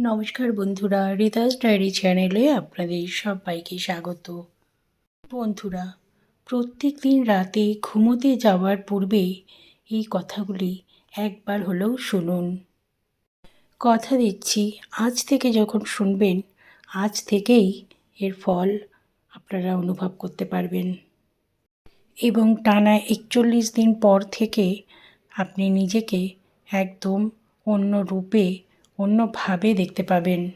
নমস্কার বন্ধুরা রিতাস ডায়েরি চ্যানেলে আপনাদের সবাইকে স্বাগত। বন্ধুরা প্রত্যেক দিন রাতে ঘুমোতে যাওয়ার পূর্বে এই কথাগুলি একবার হলেও শুনুন। কথা দিচ্ছি, আজ থেকে যখন শুনবেন, আজ থেকেই এর ফল আপনারা অনুভব করতে পারবেন। এবং টানা একচল্লিশ দিন পর থেকে আপনি নিজেকে একদম অন্য রূপে অন্যভাবে দেখতে পাবেন।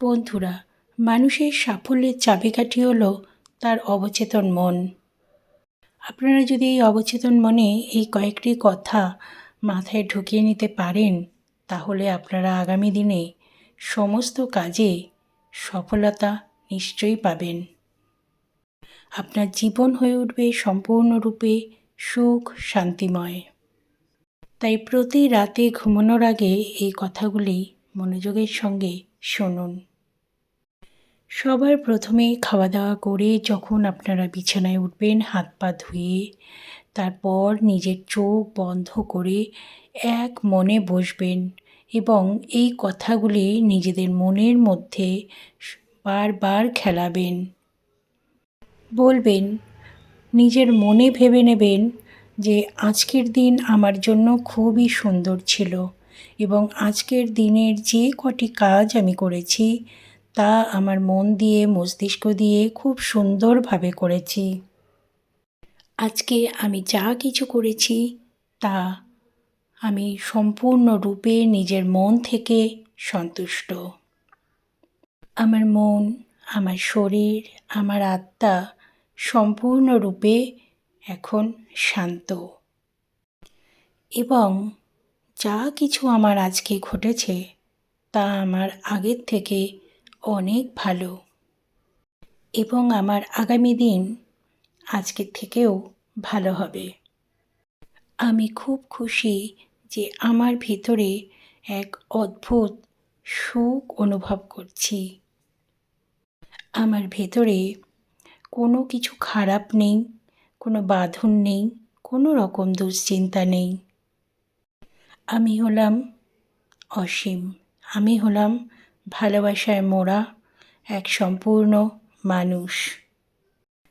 বন্ধুরা, মানুষের সাফল্যের চাবিকাঠি হল তার অবচেতন মন। আপনারা যদি এই অবচেতন মনে এই কয়েকটি কথা মাথায় ঢুকিয়ে নিতে পারেন, তাহলে আপনারা আগামী দিনে সমস্ত কাজে সফলতা নিশ্চয়ই পাবেন। আপনার জীবন হয়ে উঠবে সম্পূর্ণরূপে সুখ, শান্তিময়। তাই প্রতি রাতে ঘুমানোর আগে এই কথাগুলি মনোযোগের সঙ্গে শুনুন। সবার প্রথমে খাওয়া দাওয়া করে যখন আপনারা বিছানায় উঠবেন, হাত পা ধুয়ে, তারপর নিজের চোখ বন্ধ করে এক মনে বসবেন এবং এই কথাগুলি নিজেদের মনের মধ্যে বারবার খেলাবেন। বলবেন, নিজের মনে ভেবে নেবেন যে আজকের দিন আমার জন্য খুবই সুন্দর ছিল এবং আজকের দিনের যে কটি কাজ আমি করেছি, তা আমার মন দিয়ে, মস্তিষ্ক দিয়ে খুব সুন্দরভাবে করেছি। আজকে আমি যা কিছু করেছি, তা আমি সম্পূর্ণরূপে নিজের মন থেকে সন্তুষ্ট। আমার মন, আমার শরীর, আমার আত্মা সম্পূর্ণরূপে এখন শান্ত। এবং যা কিছু আমার আজকে ঘটেছে, তা আমার আগের থেকে অনেক ভালো। এবং আমার আগামী দিন আজকের থেকেও ভালো হবে। আমি খুব খুশি যে আমার ভিতরে এক অদ্ভুত সুখ অনুভব করছি। আমার ভেতরে কোনো কিছু খারাপ নেই কোনো বাঁধন নেই, কোনো রকম দুশ্চিন্তা নেই। আমি হলাম অসীম। আমি হলাম ভালোবাসায় মোড়া, এক সম্পূর্ণ মানুষ।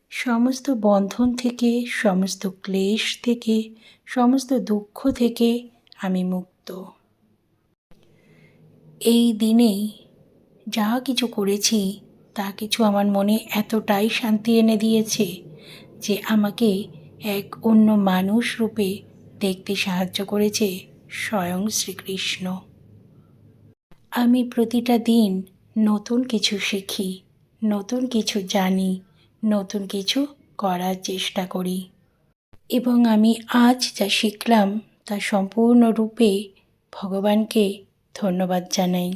সমস্ত বন্ধন থেকে, সমস্ত ক্লেশ থেকে, সমস্ত দুঃখ থেকে আমি মুক্ত। এই দিনেই যা কিছু করেছি, তা কিছু আমার মনে এতটাই শান্তি এনে দিয়েছে যে আমাকে এক অন্য মানুষ রূপে দেখতে সাহায্য করেছে স্বয়ং শ্রীকৃষ্ণ। আমি প্রতিটা দিন নতুন কিছু শিখি, নতুন কিছু জানি, নতুন কিছু করার চেষ্টা করি। এবং আমি আজ যা শিখলাম তা সম্পূর্ণরূপে ভগবানকে ধন্যবাদ জানাই।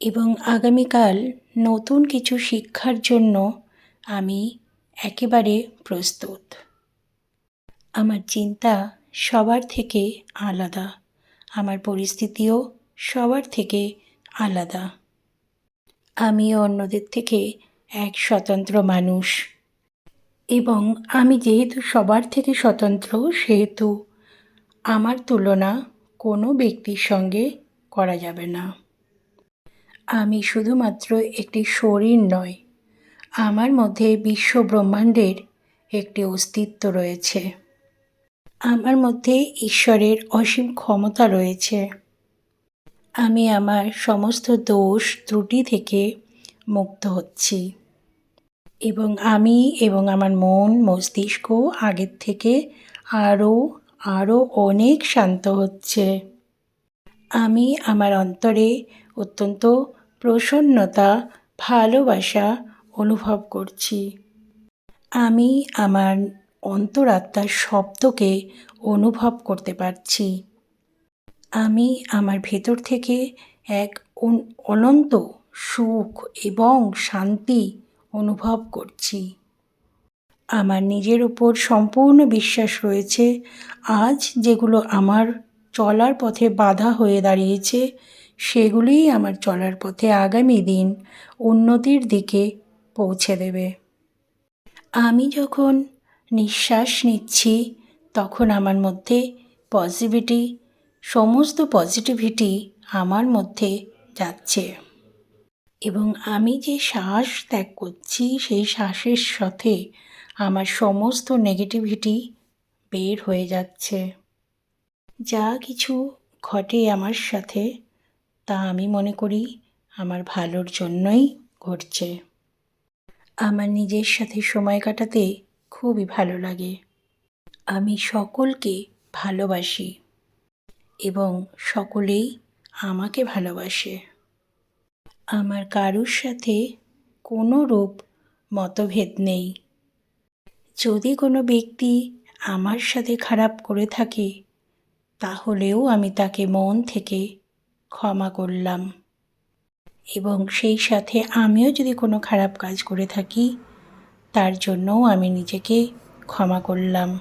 এবং আগামীকাল নতুন কিছু শিক্ষার জন্য আমি একেবারে প্রস্তুত। আমার চিন্তা সবার থেকে আলাদা। আমার পরিস্থিতিও সবার থেকে আলাদা। আমি অন্যদের থেকে এক স্বতন্ত্র মানুষ। এবং আমি যেহেতু সবার থেকে স্বতন্ত্র, সেহেতু আমার তুলনা কোনো ব্যক্তির সঙ্গে করা যাবে না। আমি শুধুমাত্র একটি শরীর নয় আমার মধ্যে বিশ্ব ব্রহ্মাণ্ডের একটি অস্তিত্ব রয়েছে। আমার মধ্যে ঈশ্বরের অসীম ক্ষমতা রয়েছে। আমি আমার সমস্ত দোষ ত্রুটি থেকে মুক্ত হচ্ছি। এবং আমি এবং আমার মন, মস্তিষ্ক আগের থেকে আরও আরও অনেক শান্ত হচ্ছে। আমি আমার অন্তরে অত্যন্ত প্রসন্নতা, ভালোবাসা অনুভব করছি। আমি আমার অন্তরাত্মার শব্দকে অনুভব করতে পারছি। আমি আমার ভেতর থেকে এক অনন্ত সুখ এবং শান্তি অনুভব করছি। আমার নিজের উপর সম্পূর্ণ বিশ্বাস রয়েছে। আজ যেগুলো আমার চলার পথে বাধা হয়ে দাঁড়িয়েছে, সেগুলিই আমার চলার পথে আগামী দিন উন্নতির দিকে পৌঁছে দেবে। আমি যখন নিঃশ্বাস নিচ্ছি, তখন আমার মধ্যে পজিটিভিটি সমস্ত পজিটিভিটি আমার মধ্যে যাচ্ছে। এবং আমি যে শ্বাস ত্যাগ করছি, সেই শ্বাসের সাথে আমার সমস্ত নেগেটিভিটি বের হয়ে যাচ্ছে। যা কিছু ঘটে আমার সাথে, তা আমি মনে করি আমার ভালোর জন্যই ঘটছে। আমার নিজের সাথে সময় কাটাতে খুবই ভালো লাগে। আমি সকলকে ভালোবাসি এবং সকলেই আমাকে ভালোবাসে। আমার কারুর সাথে কোনো রূপ মতভেদ নেই। যদি কোনো ব্যক্তি আমার সাথে খারাপ করে থাকে, তাহলেও আমি তাকে মন থেকে ক্ষমা করলাম। এবং সেই সাথে আমিও যদি কোনো খারাপ কাজ করে থাকি, তার জন্যও আমি নিজেকে ক্ষমা করলাম।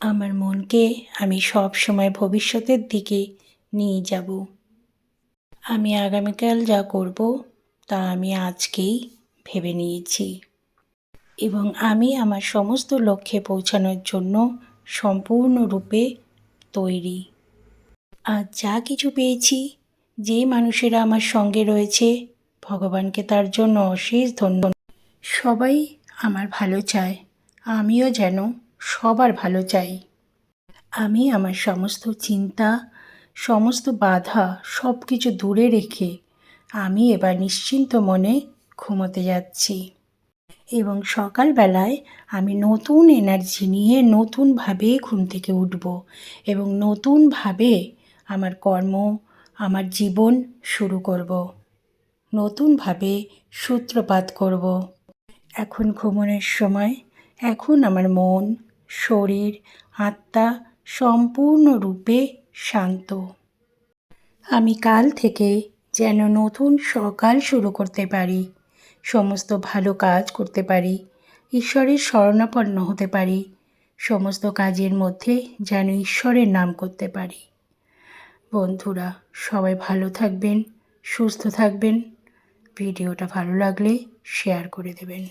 আমার মনকে আমি সব সময় ভবিষ্যতের দিকে নিয়ে যাব। আমি আগামীকাল যা করব, তা আমি আজকেই ভেবে নিয়েছি। এবং আমি আমার সমস্ত লক্ষ্যে পৌঁছানোর জন্য সম্পূর্ণরূপে তৈরি। আজ যা কিছু পেয়েছি যে মানুষেরা আমার সঙ্গে রয়েছে, ভগবানকে তার জন্য অশেষ ধন্যবাদ। সবাই আমার ভালো চায়, আমিও যেন সবার ভালো চাই। আমি আমার সমস্ত চিন্তা, সমস্ত বাধা সব কিছু দূরে রেখে আমি এবার নিশ্চিন্ত মনে ঘুমোতে যাচ্ছি। এবং সকালবেলায় আমি নতুন এনার্জি নিয়ে নতুনভাবে ঘুম থেকে উঠব এবং নতুনভাবে আমার কর্ম আমার জীবন শুরু করব। নতুনভাবে সূত্রপাত করব। এখন ঘুমনের সময়, এখন আমার মন, শরীর, আত্মা সম্পূর্ণরূপে শান্ত। আমি কাল থেকে যেন নতুন সকাল শুরু করতে পারি, সমস্ত ভালো কাজ করতে পারি, ঈশ্বরের শরণাপন্ন হতে পারি, সমস্ত কাজের মধ্যে যেন ঈশ্বরের নাম করতে পারি। বন্ধুরা সবাই ভালো থাকবেন সুস্থ থাকবেন। ভিডিওটা ভালো লাগলে শেয়ার করে দেবেন।